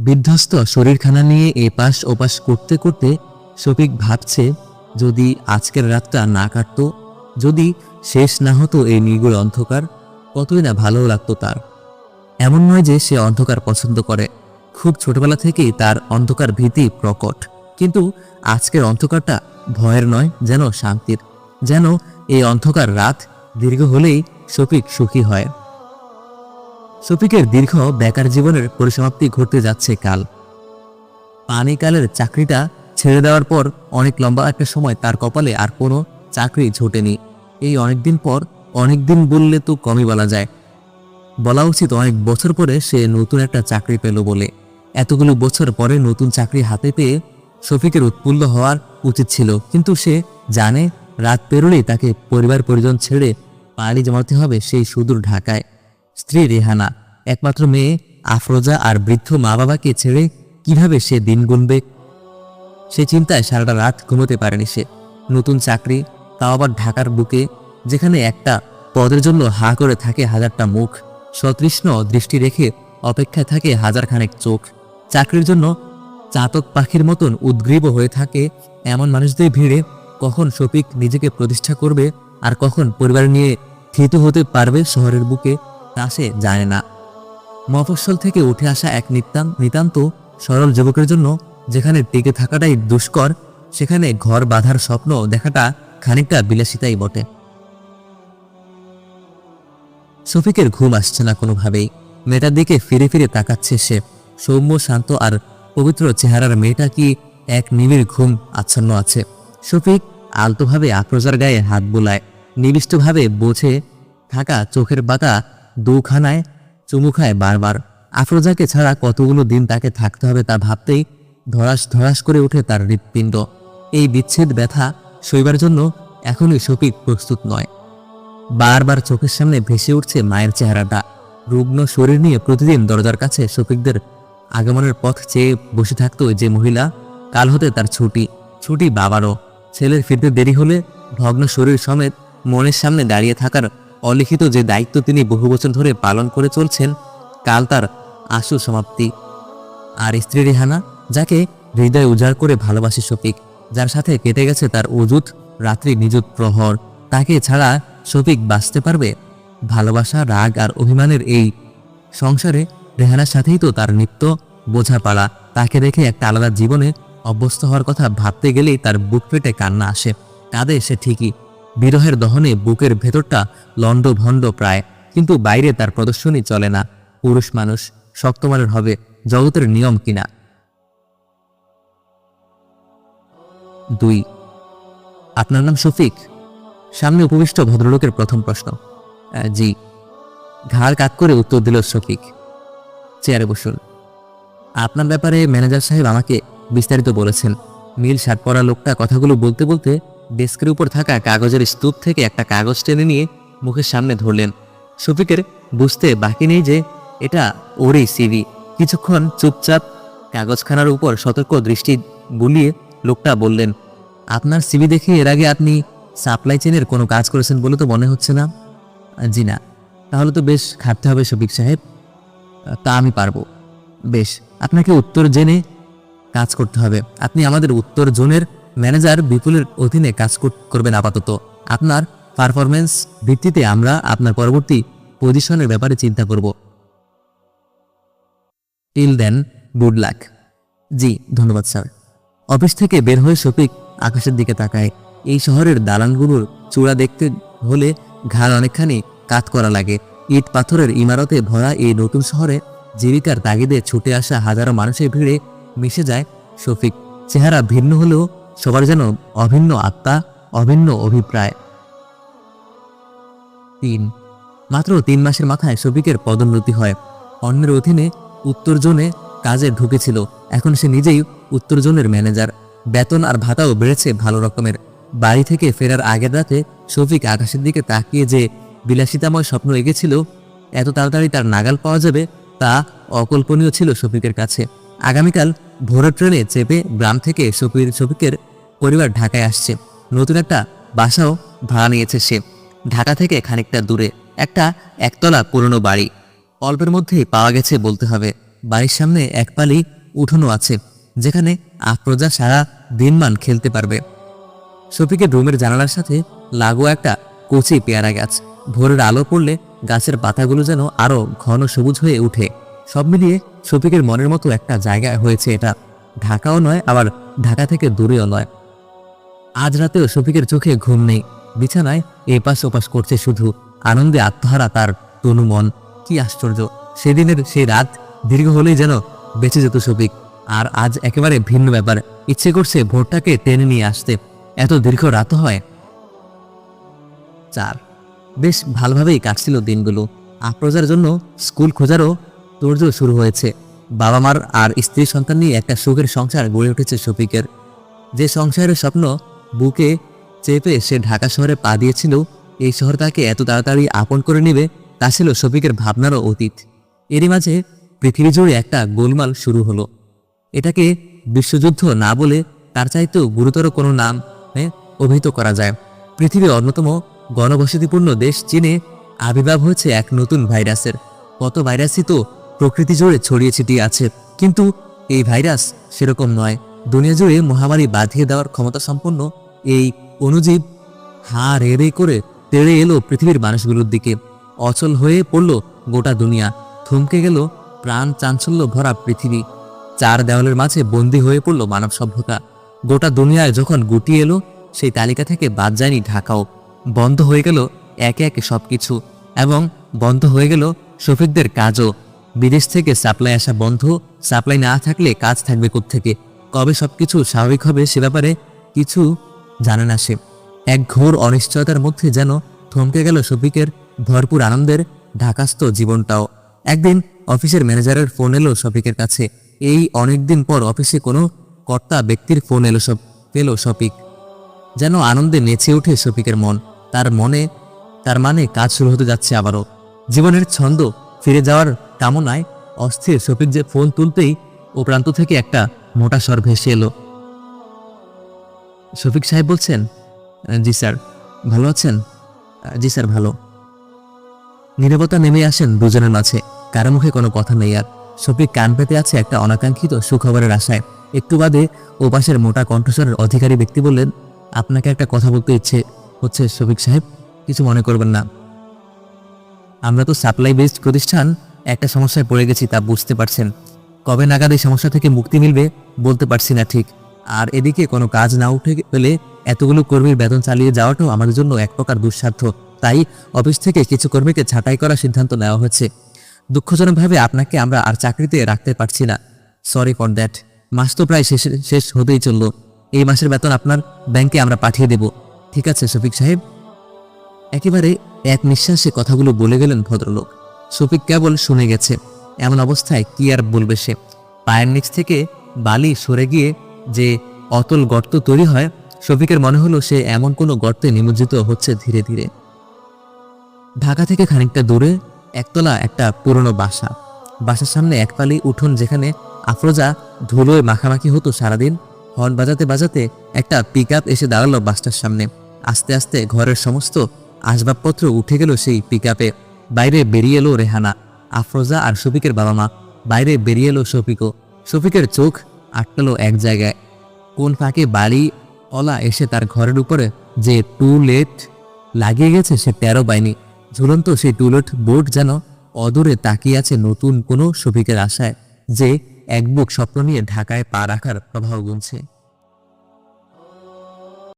বিধ্বস্ত শরীরখানা নিয়ে এপাশ ওপাশ করতে করতে শফিক ভাবছে, যদি আজকের রাতটা না কাটতো, যদি শেষ না হতো এই নিগুড় অন্ধকার, কতই না ভালো লাগতো তার। এমন নয় যে সে অন্ধকার পছন্দ করে। খুব ছোটবেলা থেকেই তার অন্ধকার ভীতি প্রকট। কিন্তু আজকের অন্ধকারটা ভয়ের নয়, যেন শান্তির। যেন এই অন্ধকার রাত দীর্ঘ হলেই শফিক সুখী হয়। শফিকের দীর্ঘ বেকার জীবনের পরিসমাপ্তি ঘটতে যাচ্ছে কাল। পানিকালের চাকরিটা ছেড়ে দেওয়ার পর অনেক লম্বা একটা সময় তার কপালে আর কোনো চাকরি ঝোটেনি। এই অনেকদিন পর অনেকদিন বললে তো কমই বলা যায়। বলা উচিত অনেক বছর পরে সে নতুন একটা চাকরি পেল বলে। এতগুলো বছর পরে নতুন চাকরি হাতে পেয়ে শফিকের উৎফুল্ল হওয়ার উচিত ছিল। কিন্তু সে জানে, রাত পেরোলেই তাকে পরিবার পরিজন ছেড়ে পাড়ি জমাতে হবে সেই সুদূর ঢাকায়। স্ত্রী রেহানা, একমাত্র মেয়ে, আফরোজা আর বৃদ্ধ মা বাবাকে ছেড়ে কীভাবে সে দিন গুনবে? সে চিন্তায় সারাটা রাত ঘুমোতে পারেনি সে। নতুন চাকরি, তাও আবার ঢাকার বুকে, যেখানে একটা পদের জন্য হা করে থাকে হাজারটা মুখ। সতৃষ্ণ দৃষ্টি রেখে অপেক্ষায় থাকে হাজার খানেক চোখ। চাকরির জন্য চাতক পাখির মতন উদ্গ্রীব হয়ে থাকে এমন মানুষদের ভিড়ে কখন শফিক নিজেকে প্রতিষ্ঠা করবে আর কখন পরিবার নিয়ে থিত হতে পারবে শহরের বুকে। তা সে জানে না। মফস্বল থেকে উঠে আসা এক নিতান, নিতান্ত সরল যুবকের জন্য যেখানে টিকে থাকাটাই দুষ্কর, সেখানে ঘর বাঁধার স্বপ্ন দেখাটা খানিকটা বিলাসিতাই বটে। শফিকের ঘুম আসছে না কোনোভাবেই। মেয়েটার দিকে ফিরে ফিরে তাকাচ্ছে সে। সৌম্য, শান্ত আর পবিত্র চেহারার মেয়েটা কি এক নিবিড় ঘুম আচ্ছন্ন আছে। শফিক আলতোভাবে আফরোজার গায়ে হাত বোলায়। নিবিষ্টভাবে বোঝে, থাকা চোখের বাতা দুখানায় চুমু বারবার। আফরোজাকে ছাড়া কতগুলো দিন তাকে থাকতে হবে তা ভাবতেই ধরাস ধরাস করে ওঠে তার হৃৎপিণ্ড। এই বিচ্ছেদ ব্যথা সইবার জন্য এখনই শফিক প্রস্তুত নয়। বারবার চোখের সামনে ভেসে উঠছে মায়ের চেহারাটা। রুগ্ন শরীর নিয়ে প্রতিদিন দরজার কাছে শফিকদের আগমনের পথ চেয়ে বসে থাকতো যে মহিলা, কাল হতে তার ছুটি। ছুটি বাবারও। ছেলের ফিরতে দেরি হলে ভগ্ন শরীর সমেত মনের সামনে দাঁড়িয়ে থাকার অলিখিত যে দায়িত্ব তিনি বহু বছর ধরে পালন করে চলছেন, কাল তার আশু সমাপ্তি। আর স্ত্রী রেহানা, যাকে হৃদয় উজাড় করে ভালোবাসে শফিক, যার সাথে কেটে গেছে তার অজুত রাত্রি নিযুত প্রহর, তাকে ছাড়া শফিক বাঁচতে পারবে? ভালোবাসা, রাগ আর অভিমানের এই সংসারে রেহানার সাথেই তো তার নিত্য বোঝাপড়া তাকে দেখে একটা আলাদা জীবনে অভ্যস্ত হওয়ার কথা ভাবতে গেলেই তার বুক পেটে কান্না আসে। কাঁদে সে ঠিকই বিরহের দহনে বুকের ভেতরটা লণ্ড ভণ্ড প্রায়, কিন্তু বাইরে তার প্রদর্শনী চলে না। পুরুষ মানুষ শক্তমানের হবে, জগতের নিয়ম কিনা? দুই, আপনার নাম শফিক? সামনে উপবিষ্ট ভদ্রলোকের প্রথম প্রশ্ন। জি। ঘাড় কাত করে উত্তর দিল শফিক। চেয়ারে বসুন। আপনার ব্যাপারে ম্যানেজার সাহেব আমাকে বিস্তারিত বলেছেন। নীল শার্ট পরা লোকটা কথাগুলো বলতে বলতে ডেস্কের উপর থাকা কাগজের স্তূপ থেকে একটা কাগজ টেনে নিয়ে মুখের সামনে ধরলেন। শফিকের বুঝতে বাকি নেই যে এটা ওরই সিভি। কিছুক্ষণ চুপচাপ কাগজখানার উপর সতর্ক দৃষ্টি বুলিয়ে লোকটা বললেন, আপনার সিভি দেখে এর আগে আপনি সাপ্লাই চেনের কোনো কাজ করেছেন বলে তো মনে হচ্ছে না? জি না। তাহলে তো বেশ খাটতে হবে শফিক সাহেব। তা আমি পারব। বেশ, আপনাকে উত্তর জেনে কাজ করতে হবে। আপনি আমাদের উত্তর জোনের ম্যানেজার বিপুলের অধীনে কাজ করবেন আপাতত। আপনার পারফরমেন্স ভিত্তিতে আমরা আপনার পরবর্তী পজিশনের ব্যাপারে চিন্তা করব। Till then good luck ji, ধন্যবাদ, স্যার। অফিস থেকে বের হয়ে শফিক আকাশের দিকে তাকায়। এই শহরের দালানগুলোর চূড়া দেখতে হলে ঘাড় অনেকখানি কাত করা লাগে। ইট পাথরের ইমারতে ভরা এই নতুন শহরে জীবিকার তাগিদে ছুটে আসা হাজারো মানুষের ভিড়ে মিশে যায় শফিক। চেহারা ভিন্ন হলেও সবার যেন অভিন্ন আত্মা, অভিন্ন অভিপ্রায়। তিন। মাত্র তিন মাসের মাথায় শফিকের পদোন্নতি হয়। অন্যের অধীনে উত্তর জোনে কাজে ঢুকেছিল। এখন সে নিজেই উত্তর জোনের ম্যানেজার। বেতন আর ভাতাও বেড়েছে ভালো রকমের। বাড়ি থেকে ফেরার আগের রাতে শফিক আকাশের দিকে তাকিয়ে যে বিলাসিতাময় স্বপ্ন এগেছিল এত তাড়াতাড়ি তার নাগাল পাওয়া যাবে তা অকল্পনীয় ছিল শফিকের কাছে। আগামীকাল ভোরের ট্রেনে চেপে গ্রাম থেকে শফির শফিকের পরিবার ঢাকায় আসছে। নতুন একটা বাসাও ভাড়া নিয়েছে সে। ঢাকা থেকে খানিকটা দূরে একটা একতলা পুরনো বাড়ি। অল্পের মধ্যেই পাওয়া গেছে বলতে হবে। বাড়ির সামনে এক পালি উঠোনও আছে, যেখানে আফরোজা সারা দিনমান খেলতে পারবে। শফিকের রুমের জানালার সাথে লাগোয়া একটা কচি পেয়ারা গাছ। ভোরের আলো পড়লে গাছের পাতাগুলো যেন আরও ঘন সবুজ হয়ে উঠে সব মিলিয়ে শফিকের মনের মতো একটা জায়গা হয়েছে এটা। ঢাকাও নয়, আবার ঢাকা থেকে দূরেও নয়। আজ রাতেও শফিকের চোখে ঘুম নেই। বিছানায় এপাশ ওপাশ করছে শুধু। আনন্দে আত্মহারা তার তনু মন। কি আশ্চর্য, সেদিনের সেই রাত দীর্ঘ হলেই যেন বেঁচে যেত শফিক। আর আজ একেবারে ভিন্ন ব্যাপার। ইচ্ছে করছে ভোরটাকে টেনে নিয়ে আসতে। এত দীর্ঘ রাত হয়। চার। বেশ ভালোভাবেই কাটছিল দিনগুলো। আফরোজার জন্য স্কুল খোঁজারও তোড়জোড় শুরু হয়েছে। বাবা মার আর স্ত্রী সন্তান নিয়ে একটা সুখের সংসার গড়ে উঠেছে শফিকের। যে সংসারের স্বপ্ন বুকে চেপে সে ঢাকা শহরে পা দিয়েছিল, এই শহর তাকে এত তাড়াতাড়ি আপন করে নেবে তা ছিল শফিকের ভাবনারও অতীত। এরই মাঝে পৃথিবী জুড়ে একটা গোলমাল শুরু হলো। এটাকে বিশ্বযুদ্ধ না বলে তার চাইতেও গুরুতর কোনো নাম অভিহিত করা যায়। পৃথিবীর অন্যতম গণবসতিপূর্ণ দেশ চীনে আবির্ভাব হয়েছে এক নতুন ভাইরাসের। কত ভাইরাসই তো প্রকৃতি জুড়ে ছড়িয়ে ছিটিয়ে আছে, কিন্তু এই ভাইরাস সেরকম নয়। দুনিয়া জুড়ে মহামারী বাঁধিয়ে দেওয়ার ক্ষমতা সম্পন্ন এই অণুজীব হা রে রে করে তেড়ে এলো পৃথিবীর মানুষগুলোর দিকে। অচল হয়ে পড়ল গোটা দুনিয়া। থমকে গেল প্রাণ চাঞ্চল্য ভরা পৃথিবী। চার দেওয়ালের মাঝে বন্দী হয়ে পড়ল মানব সভ্যতা। গোটা দুনিয়ায় যখন গুটিয়ে এলো, সেই তালিকা থেকে বাদ যায়নি ঢাকাও। বন্ধ হয়ে গেল একে একে সবকিছু এবং বন্ধ হয়ে গেল শফিকদের কাজও। বিদেশ থেকে সাপ্লাই আসা বন্ধ, সাপ্লাই না থাকলে কাজ থাকবে থেকে কবে সবকিছু স্বাভাবিক হবে সে ব্যাপারে কিছু জানে না সে। এক ঘোর অনিশ্চয়তার মধ্যে যেন থমকে গেল শফিকের ভরপুর আনন্দের ঢাকাস্থ জীবনটাও। একদিন অফিসের ম্যানেজারের ফোন এলো শফিকের কাছে। এই অনেকদিন পর অফিসে কোনো কর্তা ব্যক্তির ফোন এলো সব, পেল শফিক। যেন আনন্দে নেচে ওঠে শফিকের মন। তার মনে, তার মানে কাজ শুরু হতে যাচ্ছে আবারও। জীবনের ছন্দ ফিরে যাওয়ার কামনায় অস্থির শফিক যে ফোন তুলতেই ও প্রান্ত থেকে একটা মোটা স্বর ভেসে এলো। শফিক সাহেব বলছেন, জি স্যার, ভালো আছেন? জি স্যার, ভালো। নীরবতা নেমে আসেন দুজনের মাঝে। কারও মুখে কোনো কথা নেই আর শফিক কান পেতে আছে একটা অনাকাঙ্ক্ষিত সুখবরের আশায়। একটু বাদে ও পাশের মোটা কণ্ঠস্বরের অধিকারী ব্যক্তি বললেন, আপনাকে একটা কথা বলতে ইচ্ছে হচ্ছে শফিক সাহেব, কিছু মনে করবেন না। আমরা তো সাপ্লাই বেসড প্রতিষ্ঠান, একটা সমস্যায় পড়ে গেছি তা বুঝতে পারছেন। কবে নাগাদ এই সমস্যা থেকে মুক্তি মিলবে বলতে পারছি না ঠিক। আর এদিকে কোনো কাজ না উঠে পেলে এতগুলো কর্মীর বেতন চালিয়ে যাওয়াটাও আমাদের জন্য এক প্রকার দুঃসাধ্য। তাই অফিস থেকে কিছু কর্মীকে ছাঁটাই করার সিদ্ধান্ত নেওয়া হয়েছে দুঃখজনকভাবে আপনাকে আমরা আর চাকরিতে রাখতে পারছি না। সরি ফর দ্যাট মাস তো প্রায় শেষ শেষ হতেই চলল। এই মাসের বেতন আপনার ব্যাংকে আমরা পাঠিয়ে দেব। ঠিক আছে, শফিক সাহেব? একেবারে এক নিঃশ্বাসে কথাগুলো বলে গেলেন ভদ্রলোক। শফিক কেবল শুনে গেছে। এমন অবস্থায় কি আর বলবে সে? পায়ের নিচ থেকে বালি সরে গিয়ে যে অতল গর্ত তৈরি হয়, শফিকের মনে হলো সে এমন কোনো গর্তে নিমজ্জিত হচ্ছে ধীরে ধীরে। ঢাকা থেকে খানিকটা দূরে একতলা একটা পুরনো বাসা। বাসার সামনে এক পালি উঠোন যেখানে আফরোজা ধুলোয় মাখামাখি হতো সারাদিন। হর্ন বাজাতে বাজাতে একটা পিক এসে দাঁড়াল বাসটার সামনে। আস্তে আস্তে ঘরের সমস্ত আসবাবপত্র উঠে গেল সেই পিক বাইরে বেরিয়ে এলো রেহানা। আফরোজা আর শফিকের বাবা মা বাইরে বেরিয়ে এলো শফিকও। শফিকের চোখ আটকালো এক জায়গায়। কোন ফাঁকে বাড়ি অলা এসে তার ঘরের উপরে যে টু লেট লাগিয়ে গেছে সে তেরো বাইনি ঝুলন্ত সেই টুলেট বোর্ড যেন অদূরে তাকিয়ে আছে নতুন কোনো শফিকের আশায়, যে এক বুক স্বপ্ন নিয়ে ঢাকায় পা রাখার প্রভাব গুনছে।